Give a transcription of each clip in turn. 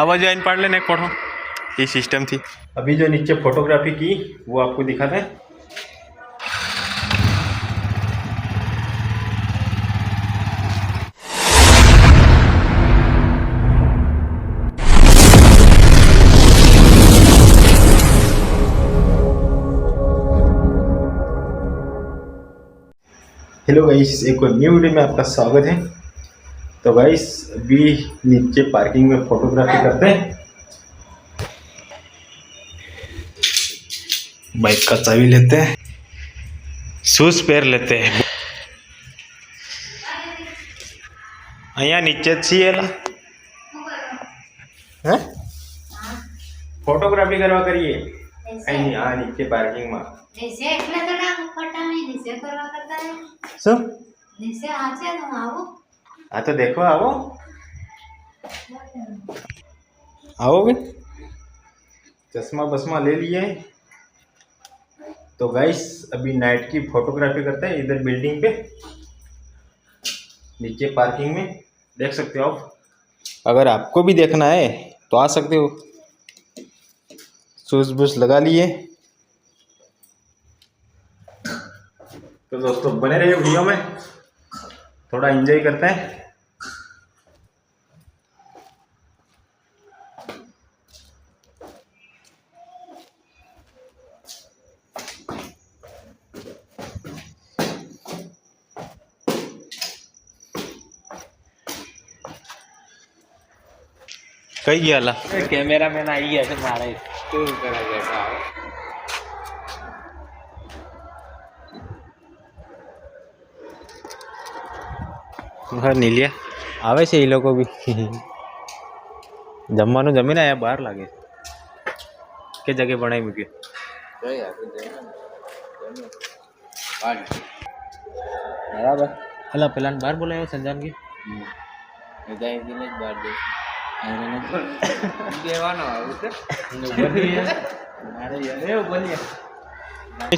આ બાજુ આવીને પાડ લેને એક ફોટો એ સિસ્ટમથી अभी जो नीचे फोटोग्राफी की वो आपको दिखाते हैं हेलो गाइस एक और न्यू वीडियो में आपका स्वागत है तो गाइस अभी नीचे पार्किंग में फोटोग्राफी करते हैं बाइक का चाबी लेते हैं शूज पैर लेते हैं અહીંયા નીચે જ છીએ એલા હે ફોટોગ્રાફી કરવા કરીએ અહીં આ નીચે પાર્કિંગમાં નીચે એટલે તો ના ફટાવી નીચે કરવા કરતા રહે. શું નીચે હાચે તો હું આવું हाँ तो देखो आओ। आओगे? चश्मा बसमा ले लिए। तो गाइस अभी नाइट की फोटोग्राफी करते हैं इधर बिल्डिंग पे। नीचे पार्किंग में। देख सकते हो आप? अगर आपको भी देखना है तो आ सकते हो। शूज़ बूज लगा लिए। तो दोस्तों बने रहिए वीडियो में। थोड़ा एंजॉय करते हैं। કઈ ગયા કેમેરામેન આવી ગયા છે મારે કેવું કરા બેઠા હા નીલિયા આવે છે એ લોકો બી જમવાનું જમીને આયા બહાર લાગે કે જગ્યાએ બનાવી મૂક્યું બરાબર અલા પેલા બહાર બોલાયો સંજાન કે બધા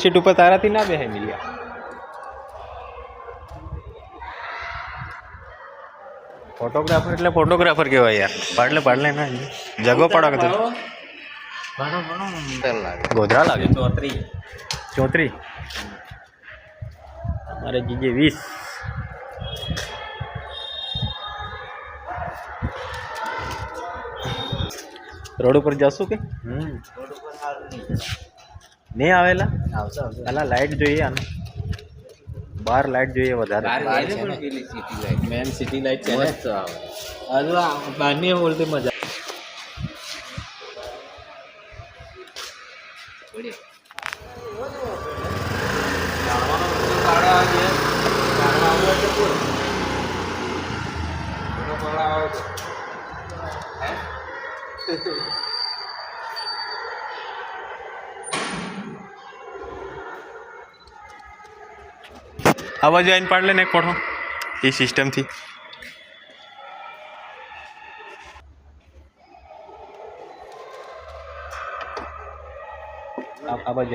સીટ ઉપર તારાથી ના બેહે મિલ્યા. ફોટોગ્રાફર એટલે ફોટોગ્રાફર કહેવાય યાર. પાડલે પાડલે ના જગો પાડો કે ગોધરા લાગે. ચોત્રી. ચોત્રી. મારે જીજે વીસ. રોડ ઉપર જશું કે? નહીં આવેલા? પેલા લાઈટ જોઈએ આને. બાર લાઇટ જોઈએ વધારે. મેન સિટી લાઇટ છે હજુ બહારની બોલતી મજા આ બાજુ આવીને પાડ લે ને એક ફોટો એ સિસ્ટમથી આ આ બાજુ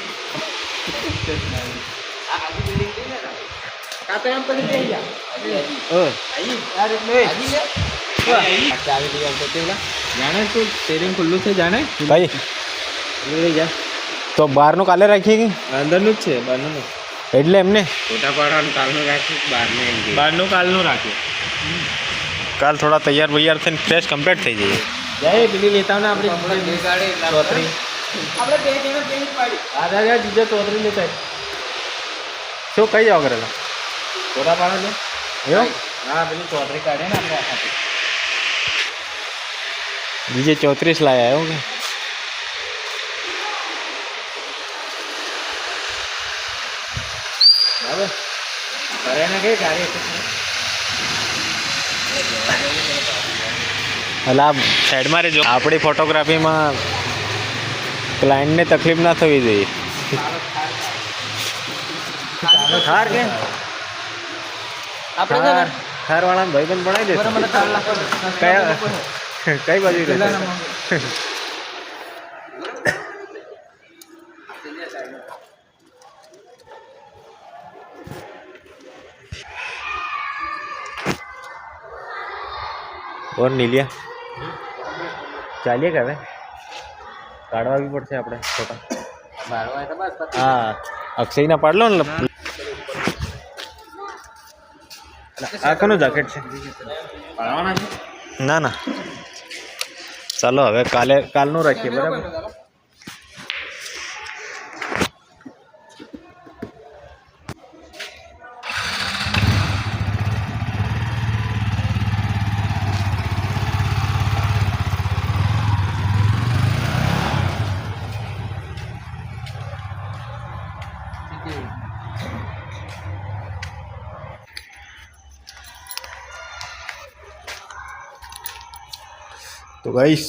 કે? ફોન કર દે આઈ રે. ઓય. જાણે તું સ્ટેરિંગ ખુલ્લું છે જાણે ભાઈ લઈ જા તો બહારનું કાલે રાખીએ કે અંદરનું જ છે બહારનું નહીં. એટલે એમને ફોટા પાડવાનું કાલનું રાખ્યું બહારનું એમ કે. બહારનું કાલનું રાખ્યું કાલ થોડા તૈયાર વૈયાર થઈને ફ્રેશ કમ્પ્લીટ થઈ જઈએ જાય પેલી લેતા ને આપણે ચોતરી હા દાદા બીજા ચોતરી લેતા આય. શું કઈ જાવ કરેલા छोटा पा ले। हाँ, चौधरी का ना विजय चौतरीस लाया है होगा आप साइड मारे जो। आप फोटोग्राफी में क्लाइंट ने तकलीफ़ ना थवी जी थार के? આપણે છે ને થાર થાર વાળા ભાઈબંધ બનાવી બરાબર મને દે ચાર લાખ કયા કઈ બાજુ પેલા રહેશે? નંબર ઓર નીલિયા ચાલીએ કે હવે કાઢવા બી પડશે આપણે ફોટા બારવા તો બસ પતી હા અક્ષયના પાડલો ને આ કોનું જેકેટ છે? ના ના. ચાલો હવે કાલે કાલનું રાખીએ બરાબર? तो गाइस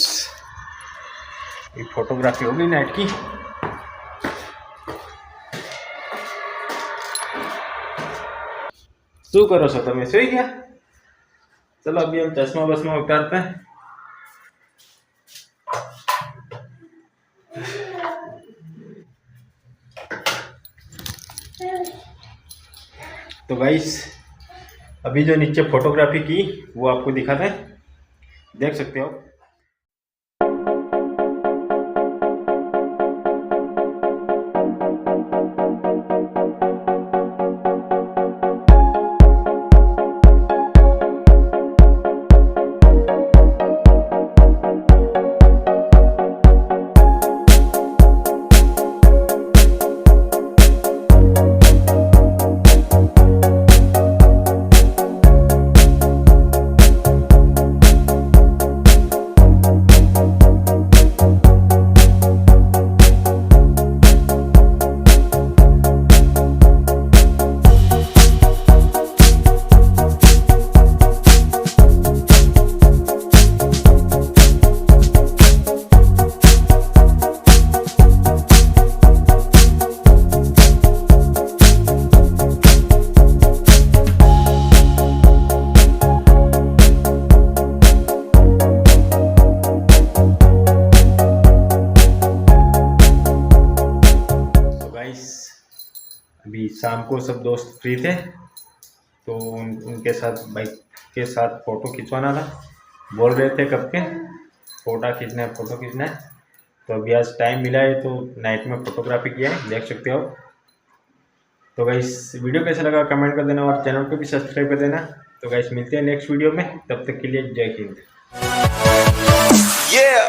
ये फोटोग्राफी होगी नाइट की શું કરો છો તમે સુઈ ગયા ચલો અભી हम चश्मा बसमा उतारते हैं तो गाइस अभी जो नीचे फोटोग्राफी की वो आपको दिखाते हैं देख सकते हो शाम को सब दोस्त फ्री थे तो उन, उनके साथ बाइक के साथ फ़ोटो खिंचवाना था। बोल रहे थे कब के? फ़ोटो खींचना है फ़ोटो खींचना है। तो अभी आज टाइम मिला है तो नाइट में फ़ोटोग्राफी किया है देख सकते हो। तो गाइस वीडियो कैसा लगा कमेंट कर देना और चैनल को भी सब्सक्राइब कर देना। तो गाइस मिलते हैं नेक्स्ट वीडियो में तब तक के लिए जय हिंद। Yeah.